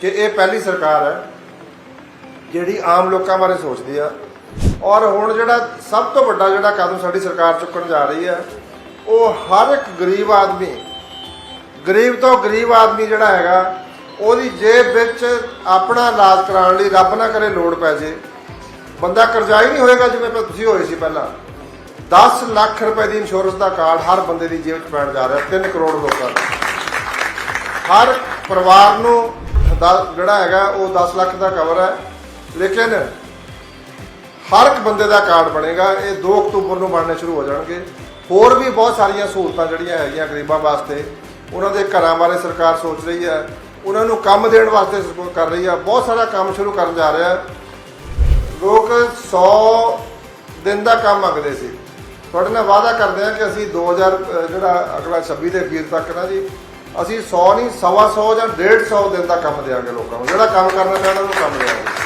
ਕਿ ਇਹ ਪਹਿਲੀ ਸਰਕਾਰ ਹੈ ਜਿਹੜੀ ਆਮ ਲੋਕਾਂ ਬਾਰੇ ਸੋਚਦੀ ਆ। ਔਰ ਹੁਣ ਜਿਹੜਾ ਸਭ ਤੋਂ ਵੱਡਾ ਜਿਹੜਾ ਕਦਮ ਸਾਡੀ ਸਰਕਾਰ ਚੁੱਕਣ ਜਾ ਰਹੀ ਹੈ, ਉਹ ਹਰ ਇੱਕ ਗਰੀਬ ਆਦਮੀ, ਗਰੀਬ ਤੋਂ ਗਰੀਬ ਆਦਮੀ ਜਿਹੜਾ ਹੈਗਾ, ਉਹਦੀ ਜੇਬ ਵਿੱਚ ਆਪਣਾ ਇਲਾਜ ਕਰਾਉਣ ਲਈ ਰੱਬ ਨਾ ਕਰੇ ਲੋੜ ਪੈ ਜੇ। ਬੰਦਾ ਕਰਜ਼ਾਈ ਨਹੀਂ ਹੋਏਗਾ ਜਿਵੇਂ ਤੁਸੀਂ ਹੋਏ ਸੀ ਪਹਿਲਾਂ। 10 ਲੱਖ ਰੁਪਏ ਦੀ ਇੰਸ਼ੋਰੈਂਸ ਦਾ ਕਾਰਡ ਹਰ ਬੰਦੇ ਦੀ ਜੇਬ 'ਚ ਪੈਣ ਜਾ ਰਿਹਾ 3 ਕਰੋੜ ਲੋਕਾਂ ਦਾ। ਹਰ ਪਰਿਵਾਰ ਨੂੰ ਦ- ਜਿਹੜਾ ਹੈਗਾ ਉਹ 10 ਲੱਖ ਦਾ ਕਵਰ ਹੈ। ਲੇਕਿਨ ਹਰ ਇੱਕ ਬੰਦੇ ਦਾ ਕਾਰਡ ਬਣੇਗਾ। ਇਹ 2 ਅਕਤੂਬਰ ਨੂੰ ਬਣਨੇ ਸ਼ੁਰੂ ਹੋ ਜਾਣਗੇ। ਹੋਰ ਵੀ ਬਹੁਤ ਸਾਰੀਆਂ ਸਹੂਲਤਾਂ ਜਿਹੜੀਆਂ ਹੈਗੀਆਂ ਗਰੀਬਾਂ ਵਾਸਤੇ ਉਹਨਾਂ ਦੇ ਘਰਾਂ ਬਾਰੇ ਸਰਕਾਰ ਸੋਚ ਰਹੀ ਹੈ। ਉਹਨਾਂ ਨੂੰ ਕੰਮ ਦੇਣ ਵਾਸਤੇ ਸਰਕਾਰ ਕਰ ਰਹੀ ਹੈ। ਬਹੁਤ ਸਾਰਾ ਕੰਮ ਸ਼ੁਰੂ ਕਰਨ ਜਾ ਰਿਹਾ ਹੈ। ਲੋਕ 100 ਦਿਨ ਦਾ ਕੰਮ ਮੰਗਦੇ ਸੀ। ਤੁਹਾਡੇ ਨਾਲ ਵਾਅਦਾ ਕਰਦੇ ਹਾਂ ਕਿ ਅਸੀਂ 2000 ਅ, ਜਿਹੜਾ ਅਗਲਾ 26 ਦੇ ਅਖੀਰ ਤੱਕ ਨਾ ਜੀ ਅਸੀਂ 100 ਨਹੀਂ, ਸਵਾ 100 ਜਾਂ 150 ਦਿਨ ਦਾ ਕੰਮ ਦੇਵਾਂਗੇ ਲੋਕਾਂ ਨੂੰ। ਜਿਹੜਾ ਕੰਮ ਕਰਨਾ ਚਾਹੁੰਦਾ, ਉਹਨੂੰ ਕੰਮ ਦੇਵਾਂਗੇ